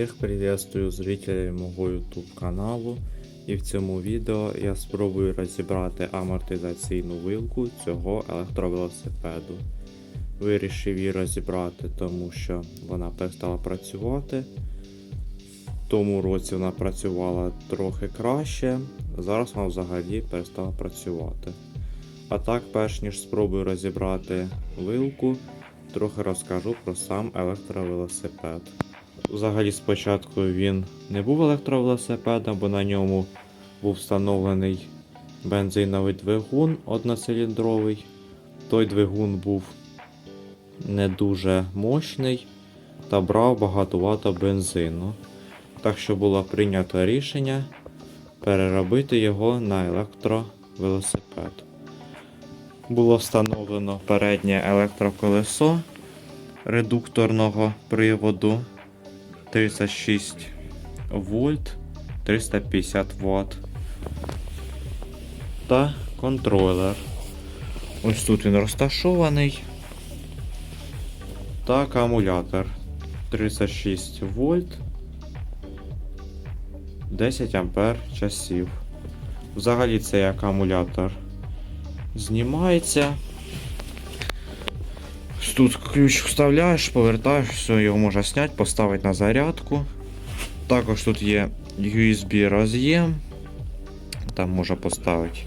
Всіх приветствую зрителей мого YouTube каналу. І в цьому відео я спробую розібрати амортизаційну вилку цього електровелосипеду. Вирішив її розібрати, тому що вона перестала працювати. В тому році вона працювала трохи краще, зараз вона взагалі перестала працювати. А так, перш ніж спробую розібрати вилку, трохи розкажу про сам електровелосипед. Взагалі, спочатку він не був електровелосипедом, бо на ньому був встановлений бензиновий двигун одноциліндровий. Той двигун був не дуже мощний та брав багатовато бензину. Так що було прийнято рішення переробити його на електровелосипед. Було встановлено переднє електроколесо редукторного приводу 36 вольт 350 Вт та контролер. Ось тут він розташований. Та акумулятор 36 вольт 10 ампер часів. Взагалі цей акумулятор знімається. Тут ключ вставляєш, повертаєш, все, його можна зняти, поставити на зарядку. Також тут є USB роз'єм. Там можна поставити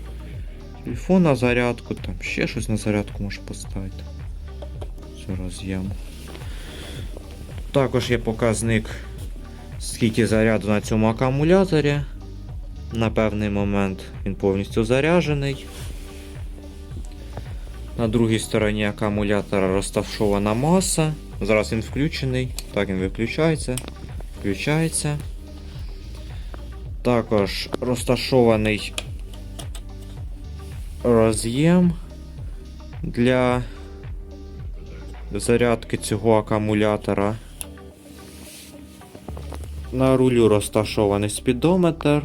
телефон на зарядку, там ще щось на зарядку можна поставити. Це роз'єм. Також є показник, скільки заряду на цьому акумуляторі. На певний момент він повністю заряджений. На другій стороні акумулятора розташована маса. Зараз він включений. Так він виключається. Включається. Також розташований роз'єм для зарядки цього акумулятора. На рулю розташований спідометр.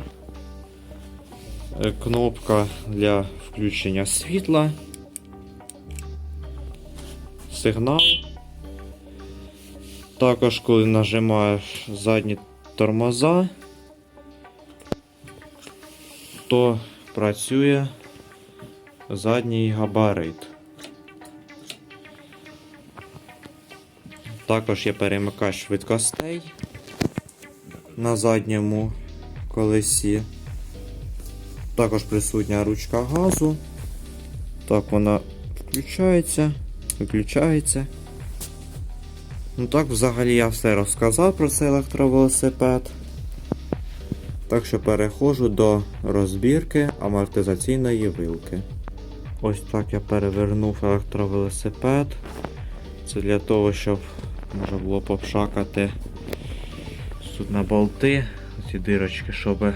Е, Кнопка для включення світла сигнал. Також, коли нажимаєш задні тормоза, то працює задній габарит. Також є перемикач швидкостей на задньому колесі. Також присутня ручка газу. Так вона включається виключається. Ну так, взагалі я все розказав про цей електровелосипед. Так що переходжу до розбірки амортизаційної вилки. Ось так я перевернув електровелосипед. Це для того, щоб можна було попшакати тут на болти, ці дирочки, щоб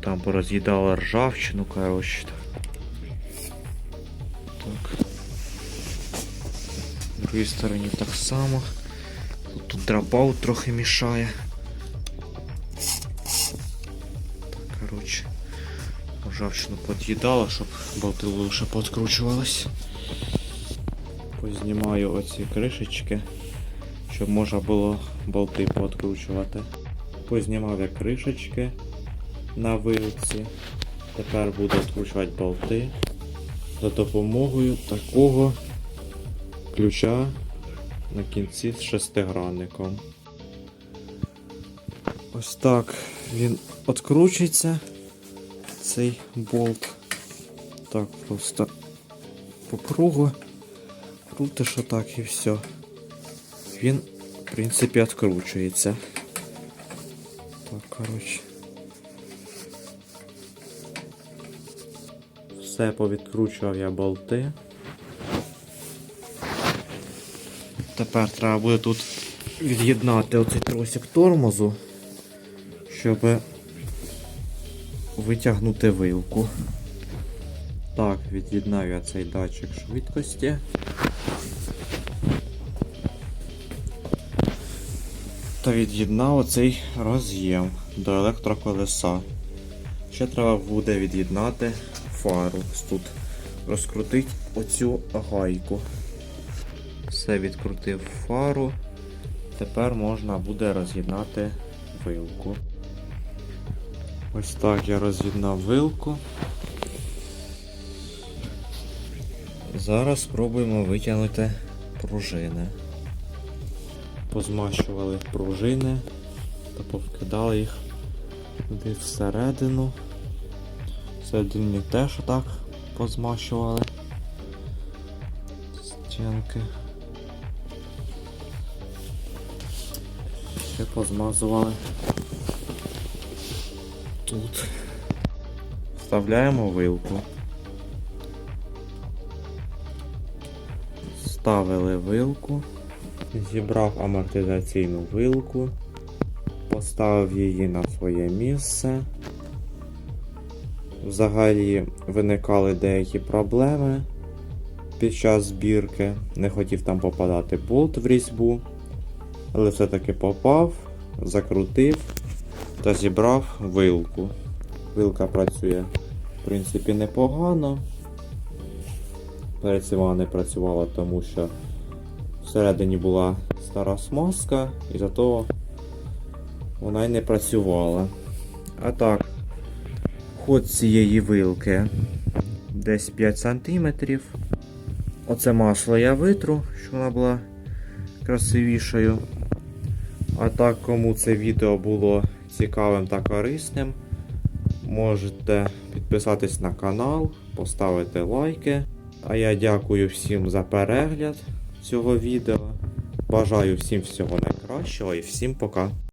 там пороз'їдало ржавчину, коротше. Другій стороні так само. Тут, тут трохи мішає. Так, коротше. Ржавчину під'їдала, щоб болти лучше подкручувались. Познімаю оці кришечки, щоб можна було болти подкручувати. Познімав я кришечки на вилці. Тепер буду відкручувати болти за допомогою такого ключа на кінці з шестигранником. Ось так він відкручується, цей болт. Так, просто по кругу крутиш отак і все. Він, в принципі, відкручується. Так, коротше. Все повідкручував я болти. Тепер треба буде тут від'єднати оцей тросик тормозу, щоб витягнути вилку. Так, від'єднаю я цей датчик швидкості. Та від'єднав оцей роз'єм до електроколеса. Ще треба буде від'єднати фару. Тут розкрутити оцю гайку. Все відкрутив фару. тепер можна буде роз'єднати вилку. Ось так я роз'єднав вилку. Зараз спробуємо витягнути пружини. Позмащували пружини та повкидали їх туди всередину. Всередині теж так позмащували стінки. Ще позмазували тут. Вставляємо вилку. Ставили вилку, зібрав амортизаційну вилку, поставив її на своє місце. Взагалі виникали деякі проблеми під час збірки. Не хотів там попадати болт в різьбу, але все-таки попав, закрутив та зібрав вилку. Вилка працює, в принципі, непогано. Перед цим вона не працювала, тому що всередині була стара смазка, і зато вона й не працювала. А так, ход цієї вилки десь 5 см. Оце масло я витру, щоб вона була красивішою. А так, кому це відео було цікавим та корисним, можете підписатись на канал, поставити лайки. А я дякую всім за перегляд цього відео. Бажаю всім всього найкращого і всім пока.